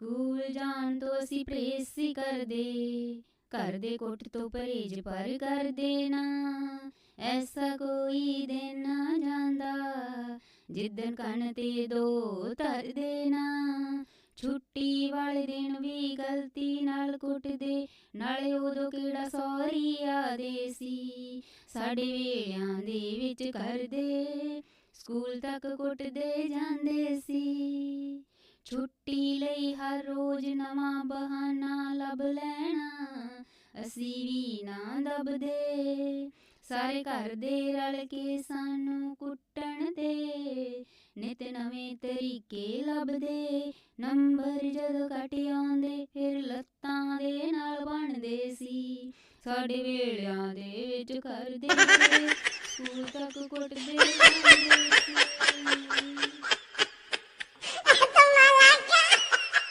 School ਜਾਣ ਤੋਂ ਅਸੀਂ ਪ੍ਰੇਸ ਸੀ ਕਰਦੇ। ਘਰ ਦੇ ਕੁੱਟ ਤੋਂ ਪਰਹੇਜ ਪਰ ਕਰਦੇ ਨਾ ਐਸਾ ਕੋਈ ਦਿਨ ਨਾ ਜਾਂਦਾ। ਜਿੱਦਨ ਕੰਨ ਤੇ ਦੋ ਧਰ ਦੇਣਾ। ਛੁੱਟੀ ਵਾਲੇ ਦਿਨ ਵੀ ਗਲਤੀ ਨਾਲ ਕੁੱਟਦੇ। ਨਾਲੇ ਉਦੋਂ ਕਿਹੜਾ ਸੌਰੀ ਆਦੇ ਸੀ। ਸਾਡੇ ਵੇਲਿਆਂ ਦੇ ਵਿੱਚ ਕਰਦੇ। ਸਕੂਲ ਤੱਕ ਕੁੱਟਦੇ ਜਾਂਦੇ ਸੀ। ਛੁੱਟੀ ਲਈ ਹਰ ਰੋਜ਼ ਨਵਾਂ ਬਹਾਨਾ ਲੱਭ ਲੈਣਾ, ਅਸੀਂ ਵੀ ਨਾ ਦਬਦੇ। ਸਾਰੇ ਘਰ ਦੇ ਰਲ ਕੇ ਸਾਨੂੰ ਕੁੱਟਣ ਦੇ ਨਿਤ ਨਵੇਂ ਤਰੀਕੇ ਲੱਭਦੇ। ਨੰਬਰ ਜਦੋਂ ਘਟ ਆਉਂਦੇ, ਫਿਰ ਲੱਤਾਂ ਦੇ ਨਾਲ ਬਣਦੇ ਸੀ। ਸਾਡੇ ਵੇਲਿਆਂ ਦੇ ਵਿੱਚ ਕਰਦੇ ਸਕੂਲ ਤੱਕ ਕੁੱਟਦੇ